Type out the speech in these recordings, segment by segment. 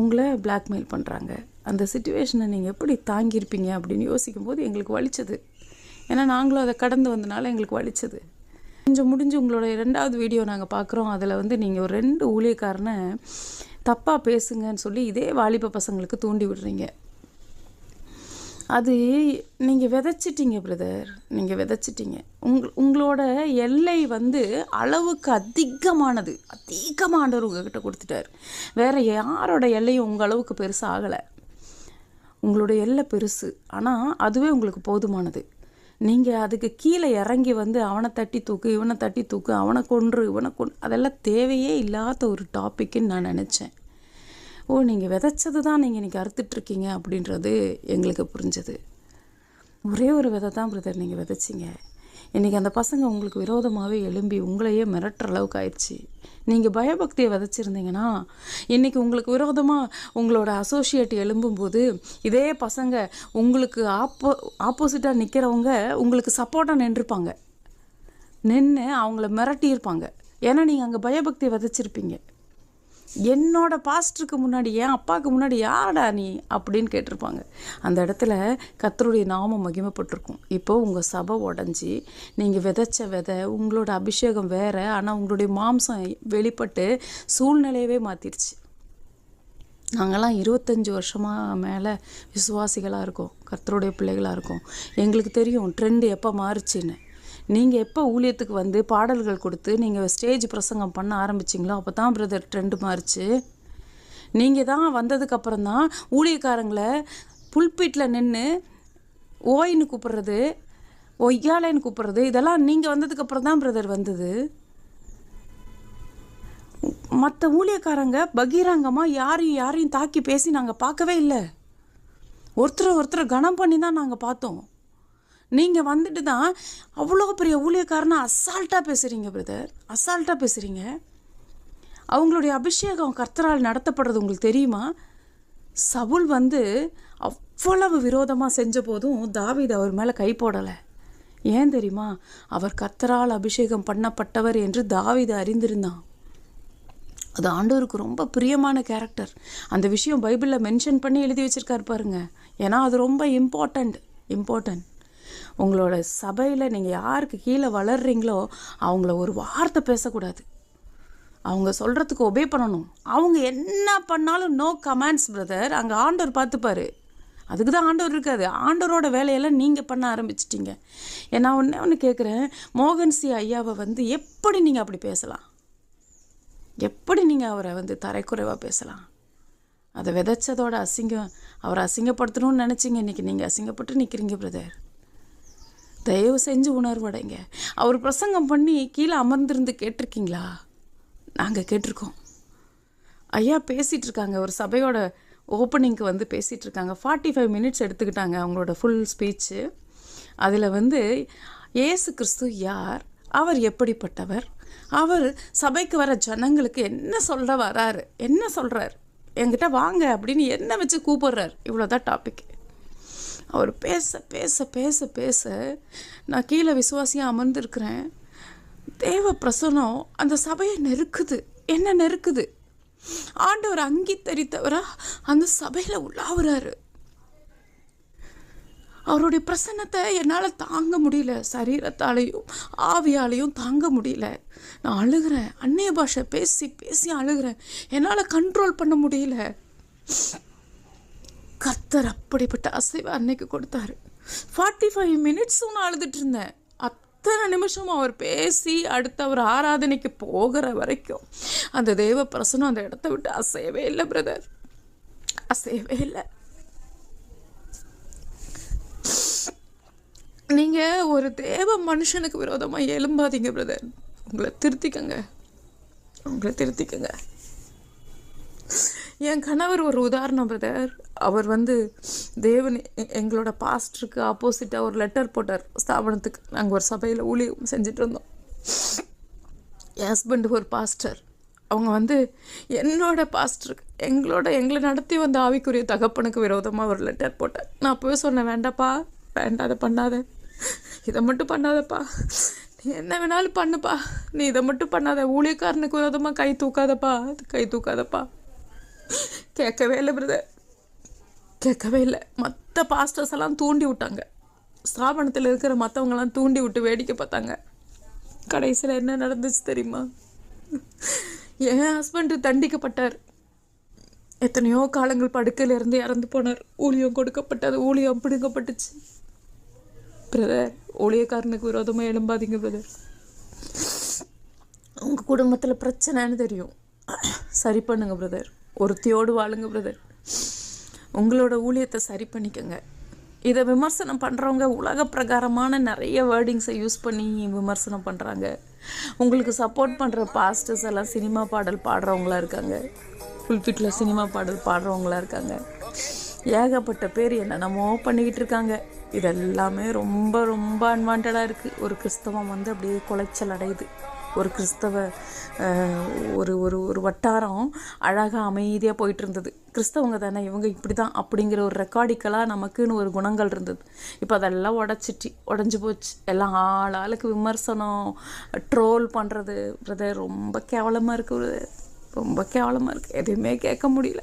உங்களை பிளாக்மெயில் பண்ணுறாங்க அந்த சுச்சுவேஷனை நீங்கள் எப்படி தாங்கியிருப்பீங்க அப்படின்னு யோசிக்கும் போது எங்களுக்கு வலிச்சது. ஏன்னா நாங்களும் அதை கடந்து வந்தனால எங்களுக்கு வலிச்சது. கொஞ்சம் முடிஞ்சு உங்களோட ரெண்டாவது வீடியோ நாங்கள் பார்க்குறோம். அதில் வந்து நீங்கள் ஒரு ரெண்டு ஊழியக்காரனை தப்பாக பேசுங்கன்னு சொல்லி இதே வாலிப பசங்களுக்கு தூண்டி விடுறீங்க. அது நீங்கள் விதைச்சிட்டீங்க பிரதர் நீங்கள் விதைச்சிட்டீங்க. உங் உங்களோட எல்லை வந்து அளவுக்கு அதிகமானது. அதிகமானவர் உங்ககிட்ட கொடுத்துட்டார். வேறு யாரோட எல்லையும் உங்கள் அளவுக்கு பெருசாக ஆகலை. உங்களோட எல்லை பெருசு. ஆனால் அதுவே உங்களுக்கு போதுமானது. நீங்கள் அதுக்கு கீழே இறங்கி வந்து அவனை தட்டி தூக்கு இவனை தட்டி தூக்கு அவனை கொன்று இவனை கொன்று அதெல்லாம் தேவையே இல்லாத ஒரு டாப்பிக்குன்னு நான் நினச்சேன். ஓ நீங்கள் விதைச்சது தான் நீங்கள் இன்றைக்கி அறுத்துட்ருக்கீங்க அப்படின்றது எங்களுக்கு புரிஞ்சது. ஒரே ஒரு விதை தான் பிரதர் நீங்கள் விதைச்சிங்க. இன்றைக்கி அந்த பசங்க உங்களுக்கு விரோதமாகவே எழும்பி உங்களையே மிரட்டுற அளவுக்கு ஆயிடுச்சு. நீங்கள் பயபக்தியை விதைச்சிருந்தீங்கன்னா இன்றைக்கி உங்களுக்கு விரோதமாக உங்களோட அசோசியேட் எழும்பும்போது இதே பசங்க உங்களுக்கு ஆப்போ ஆப்போசிட்டாக நிற்கிறவங்க உங்களுக்கு சப்போர்ட்டாக நின்றுப்பாங்க. நின்று அவங்கள மிரட்டியிருப்பாங்க. ஏன்னா நீங்கள் அங்கே பயபக்தியை விதைச்சிருப்பீங்க. என்னோட பாஸ்டருக்கு முன்னாடி என் அப்பாவுக்கு முன்னாடி யாரடா நீ? அப்படின்னு கேட்டிருப்பாங்க. அந்த இடத்துல கத்தருடைய நாமம் மகிமைப்பட்டிருக்கும். இப்போ உங்கள் சபை உடஞ்சி நீங்கள் விதைச்ச விதை உங்களோட அபிஷேகம் வேறு ஆனால் உங்களுடைய மாம்சம் வெளிப்பட்டு சூழ்நிலையவே மாற்றிடுச்சு நாங்கள்லாம் இருபத்தஞ்சி வருஷமாக மேலே விசுவாசிகளாக இருக்கோம். கர்த்தருடைய பிள்ளைகளாக இருக்கோம். எங்களுக்கு தெரியும் ட்ரெண்டு எப்போ மாறுச்சுன்னு. நீங்கள் எப்போ ஊழியத்துக்கு வந்து பாடல்கள் கொடுத்து நீங்கள் ஸ்டேஜ் பிரசங்கம் பண்ண ஆரம்பிச்சிங்களோ அப்போ தான் பிரதர் ட்ரெண்டு மாறுச்சு. நீங்கள் தான் வந்ததுக்கப்புறம் தான் ஊழியக்காரங்களை புல்பீட்டில் நின்று ஓயின்னு கூப்பிட்றது ஒய்யாலைன்னு கூப்பிட்றது இதெல்லாம் நீங்கள் வந்ததுக்கப்புறம் தான் பிரதர் வந்தது. மற்ற ஊழியக்காரங்க பகீரங்கமாக யாரையும் யாரையும் தாக்கி பேசி நாங்கள் பார்க்கவே இல்லை. ஒருத்தரை ஒருத்தரை கனம் பண்ணி தான் நாங்கள் பார்த்தோம். நீங்கள் வந்துட்டு தான் அவ்வளோ பெரிய ஊழியக்காரனை அசால்ட்டாக பேசுகிறீங்க பிரதர் அசால்ட்டாக பேசுகிறீங்க அவங்களுடைய அபிஷேகம் கர்த்தரால் நடத்தப்படுறது உங்களுக்கு தெரியுமா? சவுல் வந்து அவ்வளவு விரோதமாக செஞ்ச போதும் தாவித் அவர் மேலே கை போடலை. ஏன் தெரியுமா? அவர் கர்த்தரால் அபிஷேகம் பண்ணப்பட்டவர் என்று தாவிதை அறிந்திருந்தான். அது ஆண்டவருக்கு ரொம்ப பிரியமான கேரக்டர் அந்த விஷயம் பைபிளில் மென்ஷன் பண்ணி எழுதி வச்சிருக்காரு பாருங்க. ஏன்னா அது ரொம்ப இம்பார்ட்டண்ட் இம்பார்ட்டன்ட் உங்களோட சபையில் நீங்கள் யாருக்கு கீழே வளர்றீங்களோ அவங்கள ஒரு வார்த்தை பேசக்கூடாது. அவங்க சொல்கிறதுக்கு ஒபே பண்ணணும். அவங்க என்ன பண்ணாலும் நோ கமெண்ட்ஸ் பிரதர் அங்கே ஆண்டவர் பார்த்துப்பாரு. அதுக்கு தான் ஆண்டவர் இருக்காது ஆண்டவரோட வேலையெல்லாம் நீங்கள் பண்ண ஆரம்பிச்சிட்டிங்க. ஏன்னா ஒன்று ஒன்று கேட்குறேன் மோகன் சி ஐயாவை வந்து எப்படி நீங்கள் அப்படி பேசலாம்? எப்படி நீங்கள் அவரை வந்து தரைக்குறைவாக பேசலாம்? அதை விதைச்சதோட அசிங்கம் அவரை அசிங்கப்படுத்தணும்னு நினச்சிங்க. இன்றைக்கி நீங்கள் அசிங்கப்பட்டு நிற்கிறீங்க பிரதர் தயவு செஞ்சு உணர்வடைங்க அவர் பிரசங்கம் பண்ணி கீழே அமர்ந்திருந்து கேட்டிருக்கீங்களா? நாங்கள் கேட்டிருக்கோம். ஐயா பேசிகிட்டு இருக்காங்க ஒரு சபையோட ஓப்பனிங்க்கு வந்து பேசிகிட்டு இருக்காங்க ஃபார்ட்டி ஃபைவ் மினிட்ஸ் எடுத்துக்கிட்டாங்க அவங்களோட ஃபுல் ஸ்பீச்சு அதில் வந்து ஏசு கிறிஸ்து யார்? அவர் எப்படிப்பட்டவர்? அவர் சபைக்கு வர ஜனங்களுக்கு என்ன சொல்ல வராரு? என்ன சொல்கிறார் என்கிட்ட வாங்க அப்படின்னு என்ன வச்சு கூப்பிடுறார். இவ்வளோதான் டாபிக் அவர் பேச பேச பேச பேச நான் கீழே விசுவாசியாக அமர்ந்திருக்கிறேன். தேவ பிரசனம் அந்த சபையை நெருக்குது. என்ன நெருக்குது? ஆண்டவர் அங்கீகரித்தவரா? அந்த சபையில் உள்ளாவுறாரு. அவருடைய பிரசன்னத்தை என்னால் தாங்க முடியல. சரீரத்தாலையும் ஆவியாலையும் தாங்க முடியல. நான் அழுகிறேன். அன்னைய பாஷை பேசி பேசி அழுகிறேன். என்னால் கண்ட்ரோல் பண்ண முடியல. கர்த்தர் அப்படிப்பட்ட அசைவை அன்னைக்கு கொடுத்தாரு. ஃபார்ட்டி ஃபைவ் மினிட்ஸும் நான் அழுதுட்டு இருந்தேன். அத்தனை நிமிஷம் அவர் பேசி அடுத்து அவர் ஆராதனைக்கு போகிற வரைக்கும் அந்த தேவ பிரசனம் அந்த இடத்த விட்டு அசையவே இல்லை பிரதர் அசையவே இல்லை. நீங்கள் ஒரு தேவ மனுஷனுக்கு விரோதமாக எழும்பாதீங்க பிரதர் உங்களை திருத்திக்கங்க. உங்களை திருத்திக்கங்க. என் கணவர் ஒரு உதாரணம் பிரதர் அவர் வந்து தேவன் எங்களோட பாஸ்டருக்கு ஆப்போசிட்டாக ஒரு லெட்டர் போட்டார். ஸ்தாபனத்துக்கு நாங்கள் ஒரு சபையில் ஊழியம் செஞ்சுட்டு இருந்தோம் என் ஹஸ்பண்ட் ஒரு பாஸ்டர் அவங்க வந்து என்னோட பாஸ்டருக்கு எங்களோட எங்களை நடத்தி வந்த ஆவிக்குரிய தகப்பனுக்கு விரோதமாக ஒரு லெட்டர் போட்டேன் நான் அப்போவே சொன்னேன் வேண்டாப்பா வேண்டாம் அதை பண்ணாத. இதை மட்டும் பண்ணாதப்பா. நீ என்ன வேணாலும் பண்ணுப்பா. நீ இதை மட்டும் பண்ணாத. ஊழியக்காரனுக்கு விரோதமாக கை தூக்காதப்பா. கை தூக்காதப்பா. கேட்கவே இல்லை பிரதர் கேட்கவே இல்லை. மற்ற பாஸ்டர்ஸ் எல்லாம் தூண்டி விட்டாங்க. ஸ்தாபனத்தில் இருக்கிற மற்றவங்கெல்லாம் தூண்டி விட்டு வேடிக்கை பார்த்தாங்க. கடைசியில் என்ன நடந்துச்சு தெரியுமா? என் ஹஸ்பண்டு தண்டிக்கப்பட்டார். எத்தனையோ காலங்கள் படுக்கையிலேருந்து இறந்து போனார். ஊழியம் கொடுக்கப்பட்டது ஊழியம் பிடுங்கப்பட்டுச்சு. பிரதர் ஊழியக்காரனுக்கு விரோதமாக எழும்பாதீங்க பிரதர் உங்கள் குடும்பத்தில் பிரச்சனைன்னு தெரியும். சரி பண்ணுங்க பிரதர் ஒருத்தியோடு வாழுங்க பிரதர் உங்களோட ஊழியத்தை சரி பண்ணிக்கோங்க. இதை விமர்சனம் பண்ணுறவங்க உலக பிரகாரமான நிறைய வேர்டிங்ஸை யூஸ் பண்ணி விமர்சனம் பண்ணுறாங்க உங்களுக்கு சப்போர்ட் பண்ணுற பாஸ்டர்ஸ் எல்லாம் சினிமா பாடல் பாடுறவங்களா இருக்காங்க. புல்பிட்டில் சினிமா பாடல் பாடுறவங்களா இருக்காங்க. ஏகப்பட்ட பேர் என்னென்னமோ பண்ணிக்கிட்டு இருக்காங்க. இதெல்லாமே ரொம்ப ரொம்ப அன்வான்டாக இருக்குது ஒரு கிறிஸ்தவம் வந்து அப்படியே குலைச்சல் அடையுது. ஒரு கிறிஸ்தவ ஒரு ஒரு ஒரு வட்டாரம் அழகாக அமைதியாக போயிட்டு இருந்தது கிறிஸ்தவங்க தானே இவங்க இப்படி தான் அப்படிங்கிற ஒரு ரெக்கார்டிக்கலாக நமக்குன்னு ஒரு குணங்கள் இருந்தது. இப்போ அதெல்லாம் உடச்சிட்டு உடஞ்சி போச்சு. எல்லாம் ஆள் ஆளுக்கு விமர்சனம் ட்ரோல் பண்ணுறது பிரதர் ரொம்ப கேவலமாக இருக்குது ரொம்ப கேவலமாக இருக்குது எதுவுமே கேட்க முடியல.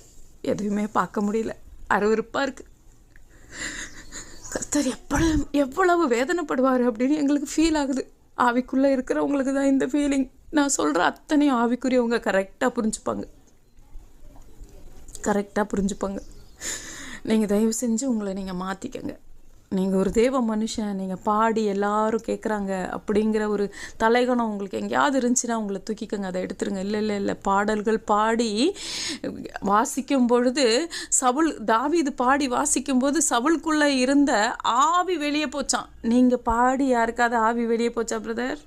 எதுவுமே பார்க்க முடியல. அருவருப்பாக இருக்குது கர்த்தர் எவ்வளவு எவ்வளவு வேதனைப்படுவார் அப்படின்னு எங்களுக்கு ஃபீல் ஆகுது. ஆவிக்குள்ளே இருக்கிறவங்களுக்கு தான் இந்த ஃபீலிங் நான் சொல்கிற அத்தனையும் ஆவிக்குரியவங்க கரெக்டாக புரிஞ்சுப்பாங்க. கரெக்டாக புரிஞ்சுப்பாங்க. நீங்கள் தயவு செஞ்சு உங்களை நீங்கள் மாற்றிக்கங்க நீங்கள் ஒரு தேவ மனுஷன் நீங்கள் பாடி எல்லாரும் கேட்குறாங்க அப்படிங்கிற ஒரு தலைகணம் உங்களுக்கு எங்கேயாவது இருந்துச்சுன்னா உங்களை தூக்கிக்கங்க அதை எடுத்துருங்க. இல்லை இல்லை இல்லை. பாடல்கள் பாடி வாசிக்கும் பொழுது சவுல் இது பாடி வாசிக்கும் போது சவுளுக்குள்ளே இருந்த ஆவி வெளியே போச்சான் நீங்கள் பாடி யாருக்காவது ஆவி வெளியே போச்சா பிரதர்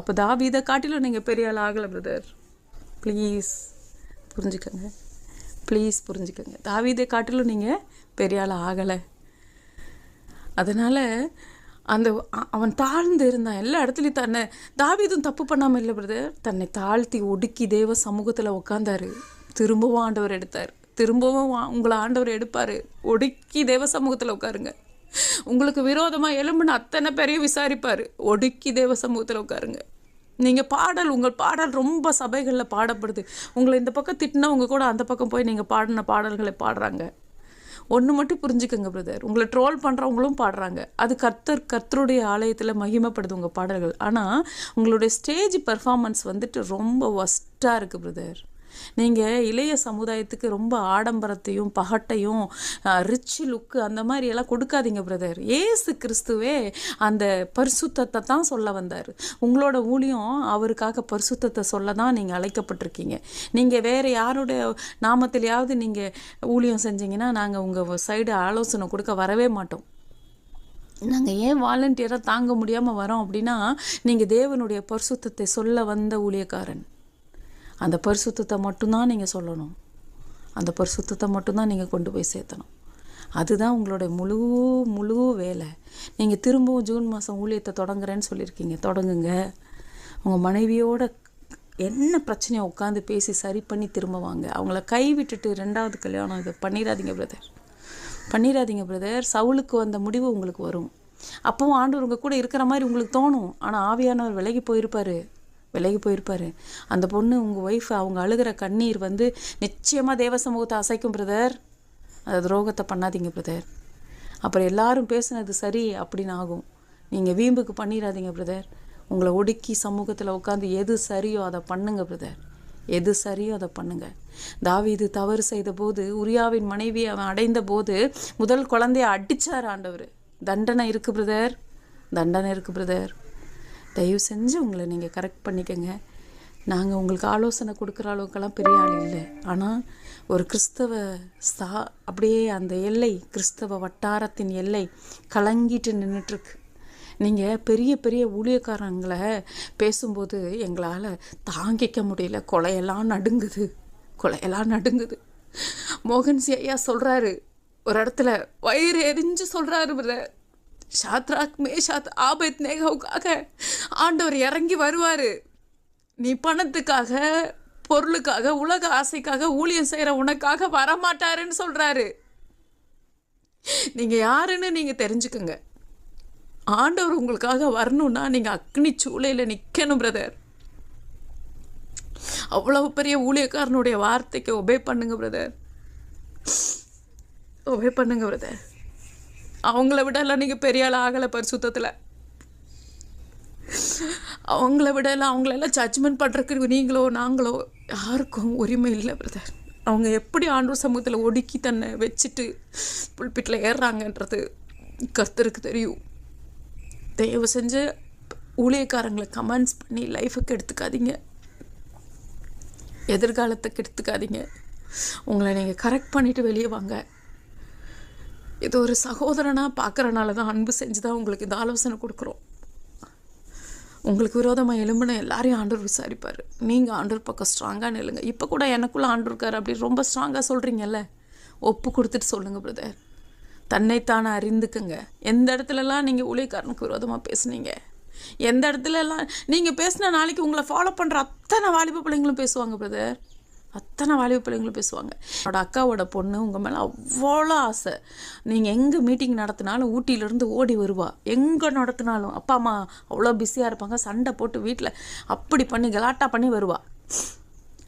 அப்போ தாவீதை காட்டிலும் நீங்கள் பெரிய ஆள் ஆகலை பிரதர் ப்ளீஸ் புரிஞ்சுக்கங்க. ப்ளீஸ் புரிஞ்சுக்கங்க. தாவீதை காட்டிலும் நீங்கள் பெரிய ஆள் ஆகலை. அதனால் அந்த அவன் தாழ்ந்து இருந்தான் எல்லா இடத்துலையும் தன்னை தாவீதும் தப்பு பண்ணாமல் இல்லை பிரதர் தன்னை தாழ்த்தி ஒடுக்கி தேவ சமூகத்தில் உட்காந்தாரு திரும்பவும் ஆண்டவர் எடுத்தார். திரும்பவும் வா- உங்களை ஆண்டவர் எடுப்பார். ஒடுக்கி தேவ சமூகத்தில் உட்காருங்க உங்களுக்கு விரோதமாக எலும்புன்னு அத்தனை பேரையும் விசாரிப்பார். ஒடுக்கி தேவ சமூகத்தில் உட்காருங்க நீங்கள் பாடல் உங்கள் பாடல் ரொம்ப சபைகளில் பாடப்படுது. உங்களை இந்த பக்கம் திட்டினவங்க கூட அந்த பக்கம் போய் நீங்கள் பாடின பாடல்களை பாடுறாங்க. ஒன்று மட்டும் புரிஞ்சுக்கோங்க பிரதர் உங்களை ட்ரோல் பண்ணுறவங்களும் பாடுறாங்க. அது கர்த்தர் கர்த்தருடைய ஆலயத்தில் மகிமைப்படுது உங்கள் பாடல்கள். ஆனால் உங்களுடைய ஸ்டேஜ் பெர்ஃபார்மன்ஸ் வந்துட்டு ரொம்ப ஒஸ்ட்டாக இருக்குது பிரதர் நீங்கள் இளைய சமுதாயத்துக்கு ரொம்ப ஆடம்பரத்தையும் பகட்டையும் ரிச்சு லுக்கு அந்த மாதிரி எல்லாம் கொடுக்காதீங்க பிரதர் ஏசு கிறிஸ்துவே அந்த பரிசுத்தத்தை தான் சொல்ல வந்தார். உங்களோட ஊழியம் அவருக்காக பரிசுத்தத்தை சொல்ல தான் நீங்கள் அழைக்கப்பட்டிருக்கீங்க. நீங்கள் வேறு யாருடைய நாமத்திலேயாவது நீங்கள் ஊழியம் செஞ்சீங்கன்னா நாங்கள் உங்கள் சைடு ஆலோசனை கொடுக்க வரவே மாட்டோம். நாங்கள் ஏன் வாலண்டியராக தாங்க முடியாமல் வரோம் அப்படின்னா நீங்கள் தேவனுடைய பரிசுத்தத்தை சொல்ல வந்த ஊழியக்காரன். அந்த பரிசுத்தத்தை மட்டும்தான் நீங்கள் சொல்லணும். அந்த பரிசுத்தத்தை மட்டும்தான் நீங்கள் கொண்டு போய் சேர்த்தணும். அதுதான் உங்களுடைய முழு முழு வேலை. நீங்கள் திரும்பவும் ஜூன் மாதம் ஊழியத்தை தொடங்குறேன்னு சொல்லியிருக்கீங்க. தொடங்குங்க. உங்கள் மனைவியோட என்ன பிரச்சனையை உட்காந்து பேசி சரி பண்ணி திரும்ப வாங்க. அவங்கள கை விட்டுட்டு ரெண்டாவது கல்யாணம் இதை பண்ணிடாதீங்க பிரதர் பண்ணிடாதீங்க பிரதர் சவுலுக்கு வந்த முடிவு உங்களுக்கு வரும். அப்பவும் ஆண்டவர் உங்கள் கூட இருக்கிற மாதிரி உங்களுக்கு தோணும். ஆனால் ஆவியானவர் விலகி போயிருப்பாரு. விலகி போயிருப்பார். அந்த பொண்ணு உங்கள் ஒய்ஃப் அவங்க அழுகிற கண்ணீர் வந்து நிச்சயமாக தேவ சமூகத்தை அசைக்கும் பிரதர் அது துரோகத்தை பண்ணாதீங்க பிரதர் அப்புறம் எல்லாரும் பேசுனது சரி அப்படின்னு ஆகும். நீங்கள் வீம்புக்கு பண்ணிடாதீங்க பிரதர் உங்களை ஒடுக்கி சமூகத்தில் உட்காந்து எது சரியோ அதை பண்ணுங்க பிரதர் எது சரியோ அதை பண்ணுங்க. தாவீது தவறு செய்த போது உரியாவின் மனைவி அவன் அடைந்த போது முதல் குழந்தைய அடித்தார் ஆண்டவர். தண்டனை இருக்கு பிரதர் தண்டனை இருக்கு பிரதர் தயவு செஞ்சு உங்களை நீங்கள் கரெக்ட் பண்ணிக்கங்க. நாங்கள் உங்களுக்கு ஆலோசனை கொடுக்குற அளவுக்கெல்லாம் பெரிய ஆள் இல்லை. ஆனால் ஒரு கிறிஸ்தவ ஸ்தா அப்படியே அந்த எல்லை கிறிஸ்தவ வட்டாரத்தின் எல்லை கலங்கிட்டு நின்றுட்டுருக்கு நீங்கள் பெரிய பெரிய ஊழியக்காரங்களை பேசும்போது எங்களால் தாங்கிக்க முடியல. கொலையெல்லாம் நடுங்குது. கொலையெல்லாம் நடுங்குது. மோகன்சி ஐயா சொல்கிறாரு ஒரு இடத்துல வயிறு எரிஞ்சு சொல்கிறாரு பிரதர் ஷாத்ராக் மேஷாத் ஆபத் நேகாவுக்காக ஆண்டவர் இறங்கி வருவார். நீ பணத்துக்காக பொருளுக்காக உலக ஆசைக்காக ஊழியம் செய்கிற உனக்காக வரமாட்டாருன்னு சொல்கிறாரு நீங்கள் யாருன்னு நீங்கள் தெரிஞ்சுக்கங்க. ஆண்டவர் உங்களுக்காக வரணும்னா நீங்கள் அக்னி சூளையில் நிற்கணும் பிரதர் அவ்வளவு பெரிய ஊழியக்காரனுடைய வார்த்தைக்கு ஒபே பண்ணுங்க பிரதர் ஒபே பண்ணுங்க பிரதர் அவங்கள விடலாம் நீங்கள் பெரிய ஆள் ஆகலை பரிசுத்தத்தில். அவங்கள விடலாம் அவங்களெல்லாம் ஜட்ஜ்மெண்ட் பண்ணுறதுக்கு நீங்களோ நாங்களோ யாருக்கும் உரிமை இல்லை பிரதர் அவங்க எப்படி ஆண்டூர் சமூகத்தில் ஒடுக்கி தன்னை வச்சுட்டு புல்பிட்டில் ஏறுறாங்கன்றது கருத்தருக்கு தெரியும். தயவு செஞ்சு ஊழியக்காரங்களை கமெண்ட்ஸ் பண்ணி லைஃபுக்கு எடுத்துக்காதீங்க. எதிர்காலத்துக்கு எடுத்துக்காதீங்க. உங்களை நீங்கள் கரெக்ட் பண்ணிவிட்டு வெளியே வாங்க. இது ஒரு சகோதரனாக பார்க்குறனால தான் அன்பு செஞ்சு தான் உங்களுக்கு இந்த ஆலோசனை கொடுக்குறோம். உங்களுக்கு விரோதமாக எலும்புன எல்லாரையும் ஆண்டவர் விசாரிப்பார். நீங்கள் ஆண்டவர் பக்கம் ஸ்ட்ராங்காக நில்லுங்க. இப்போ கூட எனக்குள்ளே ஆண்டு இருக்கார் அப்படி ரொம்ப ஸ்ட்ராங்காக சொல்கிறீங்கல்ல ஒப்பு கொடுத்துட்டு சொல்லுங்கள் பிரதர் தன்னைத்தானே அறிந்துக்குங்க. எந்த இடத்துலலாம் நீங்கள் ஊழியக்காரனுக்கு விரோதமாக பேசுனீங்க? எந்த இடத்துலலாம் நீங்கள் பேசின நாளைக்கு உங்களை ஃபாலோ பண்ணுற அத்தனை வாலிப பிள்ளைங்களும் பேசுவாங்க பிரதர் அத்தனை வாலிப பிள்ளைங்களும் பேசுவாங்க. என்னோட அக்காவோட பொண்ணு உங்கள் மேலே அவ்வளோ ஆசை. நீங்கள் எங்கே மீட்டிங் நடத்தினாலும் ஊட்டியிலேருந்து ஓடி வருவா. எங்கே நடத்தினாலும். அப்பா அம்மா அவ்வளோ பிஸியாக இருப்பாங்க. சண்டை போட்டு வீட்டில் அப்படி பண்ணி கலாட்டா பண்ணி வருவா.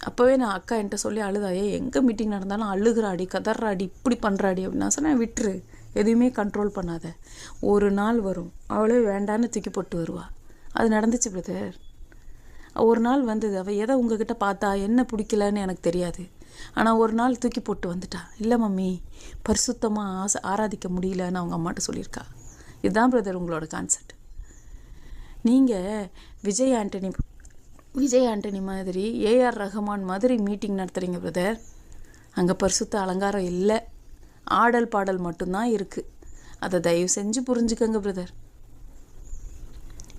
அப்போவே நான் அக்கா என்கிட்ட சொல்லி அழுதா எங்கே மீட்டிங் நடந்தாலும் அழுகிறாடி கதறாடி இப்படி பண்ணுறாடி அப்படின்னா. நான் சொன்னேன் விட்டுரு. எதுவுமே கண்ட்ரோல் பண்ணாத. ஒரு நாள் வரும். அவளே வேண்டான்னு தூக்கி போட்டு வருவா. அது நடந்துச்சு பிரதர் ஒரு நாள் வந்தது. அவள் எதை உங்ககிட்ட பார்த்தா என்ன பிடிக்கலன்னு எனக்கு தெரியாது. ஆனால் ஒரு நாள் தூக்கி போட்டு வந்துட்டா. இல்லை மம்மி பரிசுத்தமாக ஆசை ஆராதிக்க முடியலன்னு அவங்க அம்மாட்ட சொல்லியிருக்கா. இதுதான் பிரதர் உங்களோட கான்செப்ட் நீங்கள் விஜய் ஆண்டனி விஜய் ஆண்டனி மாதிரி ஏஆர் ரஹ்மான் மாதிரி மீட்டிங் நடத்துகிறீங்க பிரதர் அங்கே பரிசுத்த அலங்காரம் இல்லை. ஆடல் பாடல் மட்டும்தான் இருக்குது அதை தயவு செஞ்சு புரிஞ்சுக்கங்க பிரதர்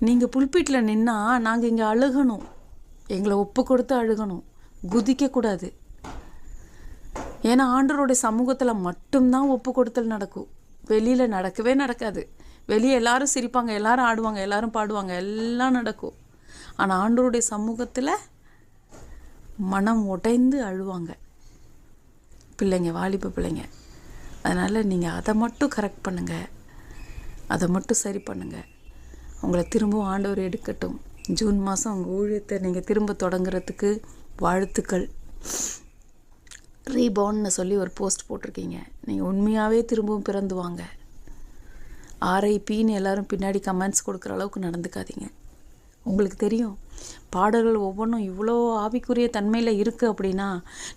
நீங்கள் புல்பீட்டில் நின்னா நாங்கள் இங்கே அழுகணும். எங்களை ஒப்பு கொடுத்து அழுகணும். குதிக்கக்கூடாது ஏன்னா ஆண்டவருடைய சமூகத்தில் மட்டும்தான் ஒப்பு கொடுத்தல் நடக்கும். வெளியில் நடக்கவே நடக்காது. வெளியே எல்லாரும் சிரிப்பாங்க எல்லாரும் ஆடுவாங்க எல்லாரும் பாடுவாங்க எல்லாம் நடக்கும். ஆனால் ஆண்டவருடைய சமூகத்தில் மனம் உடைந்து அழுவாங்க. பிள்ளைங்க வாலிப பிள்ளைங்க. அதனால் நீங்கள் அதை மட்டும் கரெக்ட் பண்ணுங்கள் அதை மட்டும் சரி பண்ணுங்கள் உங்களை திரும்பவும் ஆண்டவர் எடுக்கட்டும். ஜூன் மாதம் உங்கள் ஊழியத்தை நீங்கள் திரும்ப தொடங்குறதுக்கு வாழ்த்துக்கள். ரீபான்னு சொல்லி ஒரு போஸ்ட் போட்டிருக்கீங்க. நீங்கள் உண்மையாகவே திரும்பவும் பிறந்து வாங்க. ஆர்ஐபின்னு எல்லோரும் பின்னாடி கமெண்ட்ஸ் கொடுக்குற அளவுக்கு நடந்துக்காதீங்க. உங்களுக்கு தெரியும் பாடல்கள் ஒவ்வொன்றும் இவ்வளோ ஆவிக்குரிய தன்மையில் இருக்குது அப்படின்னா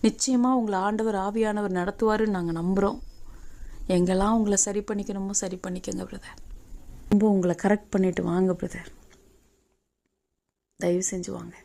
நிச்சயமாக உங்களை ஆண்டவர் ஆவியானவர் நடத்துவாருன்னு நாங்கள் நம்புகிறோம் எங்கெல்லாம் உங்களை சரி பண்ணிக்கணுமோ சரி பண்ணிக்கங்க பிரதர் ரொம்ப உங்களை கரெக்ட் பண்ணிட்டு வாங்க பிரதர் தயவு செஞ்சு வாங்க.